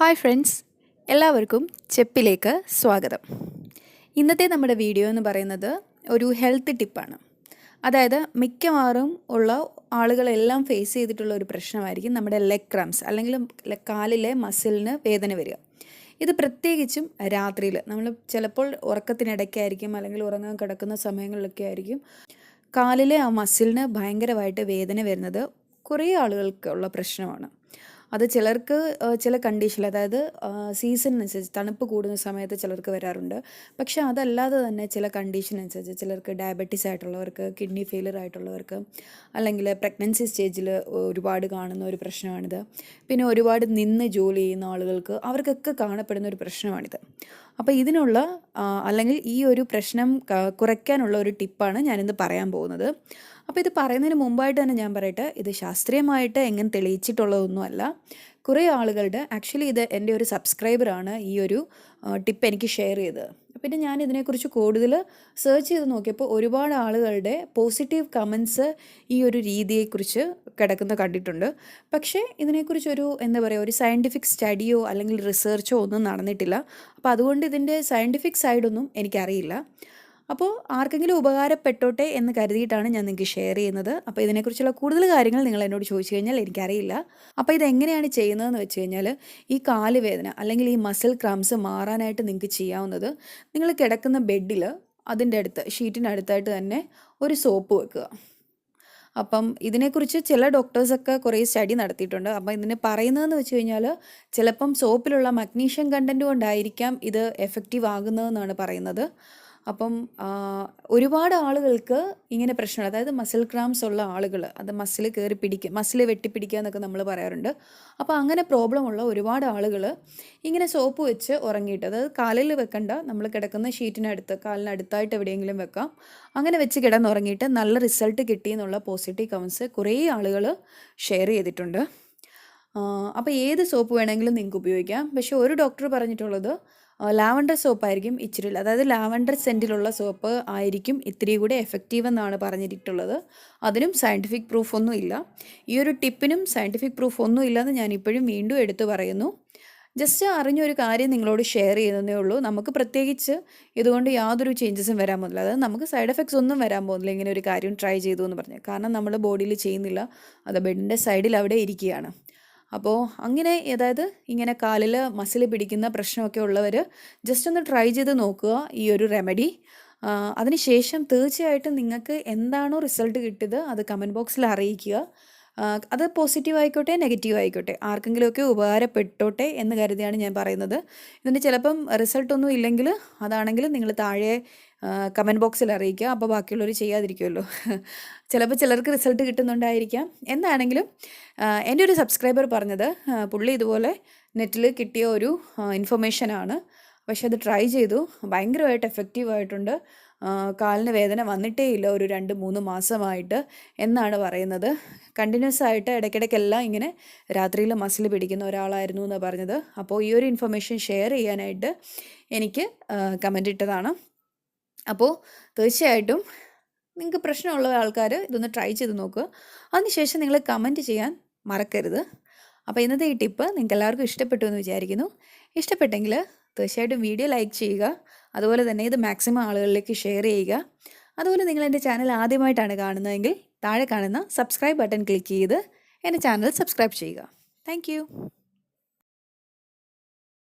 Hi friends എല്ലാവർക്കും ചെപ്പിലേക്ക് സ്വാഗതം. ഇന്നത്തെ നമ്മുടെ വീഡിയോ എന്ന് പറയുന്നത് ഒരു ഹെൽത്ത് ടിപ്പാണ് അതായത് മിക്കവാറും ഉള്ള ആളുകളെല്ലാം ഫേസ് ചെയ്തിട്ടുള്ള ഒരു പ്രശ്നമായിരിക്കും നമ്മുടെ ലെഗ് ക്രംസ് അല്ലെങ്കിൽ കാലിലെ മസിലിന് വേദന വരിക. ഇത് പ്രത്യേകിച്ചും രാത്രിയിൽ നമ്മൾ ചിലപ്പോൾ ഉറക്കത്തിനിടയ്ക്കായിരിക്കും അല്ലെങ്കിൽ ഉറങ്ങാൻ കിടക്കുന്ന സമയങ്ങളിലൊക്കെ ആയിരിക്കും കാലിലെ ആ മസിലിന് ഭയങ്കരമായിട്ട് വേദന വരുന്നത് കുറേ ആളുകൾക്കുള്ള പ്രശ്നമാണ്. അത് ചിലർക്ക് ചില കണ്ടീഷനിൽ അതായത് സീസൺ സീസണിനനുസരിച്ച് തണുപ്പ് കൂടുന്ന സമയത്ത് ചിലർക്ക് വരാറുണ്ട്. പക്ഷേ അതല്ലാതെ തന്നെ ചില കണ്ടീഷൻ അനുസരിച്ച് ചിലർക്ക് ഡയബറ്റീസ് ആയിട്ടുള്ളവർക്ക് കിഡ്നി ഫെയിലിയർ ആയിട്ടുള്ളവർക്ക് അല്ലെങ്കിൽ പ്രഗ്നൻസി സ്റ്റേജിൽ ഒരുപാട് കാണുന്ന ഒരു പ്രശ്നമാണിത്. പിന്നെ ഒരുപാട് നിന്ന് ജോലി ചെയ്യുന്ന ആളുകൾക്ക് അവർക്കൊക്കെ കാണപ്പെടുന്ന ഒരു പ്രശ്നമാണിത്. അപ്പോൾ ഇതിനുള്ള അല്ലെങ്കിൽ ഈ ഒരു പ്രശ്നം കുറയ്ക്കാനുള്ള ഒരു ടിപ്പാണ് ഞാനിന്ന് പറയാൻ പോകുന്നത്. അപ്പോൾ ഇത് പറയുന്നതിന് മുമ്പായിട്ട് തന്നെ ഞാൻ പറയട്ടെ ഇത് ശാസ്ത്രീയമായിട്ട് എങ്ങനെ തെളിയിച്ചിട്ടുള്ളതൊന്നുമല്ല. കുറേ ആളുകളുടെ ആക്ച്വലി ഇത് എന്റെ ഒരു സബ്സ്ക്രൈബറാണ് ഈ ഒരു ടിപ്പ് എനിക്ക് ഷെയർ ചെയ്തത്. പിന്നെ ഞാൻ ഇതിനെക്കുറിച്ച് കൂടുതൽ സെർച്ച് ചെയ്ത് നോക്കിയപ്പോൾ ഒരുപാട് ആളുകളുടെ പോസിറ്റീവ് കമൻസ് ഈ ഒരു രീതിയെക്കുറിച്ച് കിടക്കുന്ന കണ്ടിട്ടുണ്ട്. പക്ഷേ ഇതിനെക്കുറിച്ചൊരു എന്താ പറയുക ഒരു സയന്റിഫിക് സ്റ്റഡിയോ അല്ലെങ്കിൽ റിസർച്ചോ ഒന്നും നടന്നിട്ടില്ല. അപ്പോൾ അതുകൊണ്ട് ഇതിന്റെ സയന്റിഫിക് സൈഡൊന്നും എനിക്കറിയില്ല. അപ്പോൾ ആർക്കെങ്കിലും ഉപകാരപ്പെട്ടോട്ടെ എന്ന് കരുതിയിട്ടാണ് ഞാൻ നിങ്ങൾക്ക് ഷെയർ ചെയ്യുന്നത്. അപ്പോൾ ഇതിനെക്കുറിച്ചുള്ള കൂടുതൽ കാര്യങ്ങൾ നിങ്ങൾ എന്നോട് ചോദിച്ചു കഴിഞ്ഞാൽ എനിക്കറിയില്ല. അപ്പോൾ ഇതെങ്ങനെയാണ് ചെയ്യുന്നതെന്ന് വെച്ച് കഴിഞ്ഞാൽ ഈ കാൽ വേദന അല്ലെങ്കിൽ ഈ മസിൽ ക്രംസ് മാറാനായിട്ട് നിങ്ങൾക്ക് ചെയ്യാവുന്നത് നിങ്ങൾ കിടക്കുന്ന ബെഡിൽ അതിന്റെ അടുത്ത് ഷീറ്റിന്റെ അടുത്തായിട്ട് തന്നെ ഒരു സോപ്പ് വെക്കുക. അപ്പം ഇതിനെക്കുറിച്ച് ചില ഡോക്ടേഴ്സൊക്കെ കുറേ സ്റ്റഡി നടത്തിയിട്ടുണ്ട്. അപ്പം ഇതിന് പറയുന്നതെന്ന് വെച്ച് കഴിഞ്ഞാൽ ചിലപ്പം സോപ്പിലുള്ള മഗ്നീഷ്യം കണ്ടന്റ് കൊണ്ടായിരിക്കാം ഇത് എഫക്റ്റീവ് ആകുന്നതെന്നാണ് പറയുന്നത്. അപ്പം ഒരുപാട് ആളുകൾക്ക് ഇങ്ങനെ പ്രശ്നങ്ങൾ അതായത് മസിൽ ക്രാംസ് ഉള്ള ആളുകൾ അത് മസിൽ കയറി പിടിക്കുക മസിൽ വെട്ടിപ്പിടിക്കുക എന്നൊക്കെ നമ്മൾ പറയാറുണ്ട്. അപ്പോൾ അങ്ങനെ പ്രോബ്ലം ഉള്ള ഒരുപാട് ആളുകൾ ഇങ്ങനെ സോപ്പ് വെച്ച് ഉറങ്ങിയിട്ട് അതായത് കാലിൽ വെക്കണ്ട നമ്മൾ കിടക്കുന്ന ഷീറ്റിനടുത്ത് കാലിനടുത്തായിട്ട് എവിടെയെങ്കിലും വെക്കാം. അങ്ങനെ വെച്ച് കിടന്നുറങ്ങിയിട്ട് നല്ല റിസൾട്ട് കിട്ടി എന്നുള്ള പോസിറ്റീവ് കമൻസ് കുറേ ആളുകൾ ഷെയർ ചെയ്തിട്ടുണ്ട്. അപ്പോൾ ഏത് സോപ്പ് വേണമെങ്കിലും നിങ്ങൾക്ക് ഉപയോഗിക്കാം. പക്ഷേ ഒരു ഡോക്ടർ പറഞ്ഞിട്ടുള്ളത് ലാവണ്ടർ സോപ്പായിരിക്കും ഇച്ചിരി അതായത് ലാവണ്ടർ സെന്റിലുള്ള സോപ്പ് ആയിരിക്കും ഇത്തിരി കൂടി എഫക്റ്റീവ് എന്നാണ് പറഞ്ഞിട്ടുള്ളത്. അതിനും സയന്റിഫിക് പ്രൂഫ് ഒന്നും ഇല്ല. ഈ ഒരു ടിപ്പിനും സയന്റിഫിക് പ്രൂഫ് ഒന്നും ഇല്ലെന്ന് ഞാൻ ഇപ്പോഴും വീണ്ടും എടുത്തു പറയുന്നു. ജസ്റ്റ് അറിഞ്ഞൊരു കാര്യം നിങ്ങളോട് ഷെയർ ചെയ്യുന്നതേ ഉള്ളൂ. നമുക്ക് പ്രത്യേകിച്ച് ഇതുകൊണ്ട് യാതൊരു ചേഞ്ചസും വരാൻ പോകുന്നില്ല. അതായത് നമുക്ക് സൈഡ് എഫക്ട്സ് ഒന്നും വരാൻ പോകുന്നില്ല ഇങ്ങനെ ഒരു കാര്യം ട്രൈ ചെയ്തു എന്ന് പറഞ്ഞ്. കാരണം നമ്മൾ ബോഡിയിൽ ചെയ്യുന്നില്ല. അത് ബെഡിന്റെ സൈഡിൽ അവിടെ ഇരിക്കുകയാണ്. അപ്പോൾ അങ്ങനെ അതായത് ഇങ്ങനെ കാലിൽ മസിൽ പിടിക്കുന്ന പ്രശ്നമൊക്കെ ഉള്ളവർ ജസ്റ്റ് ഒന്ന് ട്രൈ ചെയ്ത് നോക്കുക ഈ ഒരു റെമഡി അതിനുശേഷം തീർച്ചയായിട്ടും നിങ്ങൾക്ക് എന്താണോ റിസൾട്ട് കിട്ടിയത് അത് കമന്റ് ബോക്സിൽ അറിയിക്കുക. അത് പോസിറ്റീവ് ആയിക്കോട്ടെ നെഗറ്റീവ് ആയിക്കോട്ടെ ആർക്കെങ്കിലുമൊക്കെ ഉപകാരപ്പെട്ടോട്ടെ എന്ന് കരുതിയാണ് ഞാൻ പറയുന്നത്. ഇതിന് ചിലപ്പം റിസൾട്ടൊന്നും ഇല്ലെങ്കിൽ അതാണെങ്കിൽ നിങ്ങൾ താഴെ കമന്റ് ബോക്സിൽ അറിയിക്കുക. അപ്പോൾ ബാക്കിയുള്ളവർ ചെയ്യാതിരിക്കുമല്ലോ ചിലപ്പോൾ ചിലർക്ക് റിസൾട്ട് കിട്ടുന്നുണ്ടായിരിക്കാം. എന്താണെങ്കിലും എന്റെ ഒരു സബ്സ്ക്രൈബർ പറഞ്ഞത് പുള്ളി ഇതുപോലെ നെറ്റിൽ കിട്ടിയ ഒരു ഇൻഫർമേഷനാണ് പക്ഷെ അത് ട്രൈ ചെയ്തു. ഭയങ്കരമായിട്ട് എഫക്റ്റീവായിട്ടുണ്ട് കാലിന് വേദന വന്നിട്ടേ ഇല്ല ഒരു രണ്ട് മൂന്ന് മാസമായിട്ട് എന്നാണ് പറയുന്നത്. കണ്ടിന്യൂസ് ആയിട്ട് ഇടയ്ക്കിടയ്ക്കെല്ലാം ഇങ്ങനെ രാത്രിയിൽ മസിൽ പിടിക്കുന്ന ഒരാളായിരുന്നു എന്ന് പറഞ്ഞത്. അപ്പോൾ ഈ ഒരു ഇൻഫർമേഷൻ ഷെയർ ചെയ്യാനായിട്ട് എനിക്ക് കമന്റ് ഇട്ടതാണ്. അപ്പോൾ തീർച്ചയായിട്ടും നിങ്ങൾക്ക് പ്രശ്നമുള്ള ആൾക്കാർ ഇതൊന്ന് ട്രൈ ചെയ്ത് നോക്കുക അതിനുശേഷം നിങ്ങൾ കമന്റ് ചെയ്യാൻ മറക്കരുത്. അപ്പോൾ ഇന്നത്തെ ഈ ടിപ്പ് നിങ്ങൾക്ക് എല്ലാവർക്കും ഇഷ്ടപ്പെട്ടു എന്ന് വിചാരിക്കുന്നു. ഇഷ്ടപ്പെട്ടെങ്കിൽ തീർച്ചയായിട്ടും വീഡിയോ ലൈക്ക് ചെയ്യുക. അതുപോലെ തന്നെ ഇത് മാക്സിമം ആളുകളിലേക്ക് ഷെയർ ചെയ്യുക. അതുപോലെ നിങ്ങൾ എന്റെ ചാനൽ ആദ്യമായിട്ടാണ് കാണുന്നതെങ്കിൽ താഴെ കാണുന്ന സബ്സ്ക്രൈബ് ബട്ടൺ ക്ലിക്ക് ചെയ്ത് എന്റെ ചാനൽ സബ്സ്ക്രൈബ് ചെയ്യുക. താങ്ക്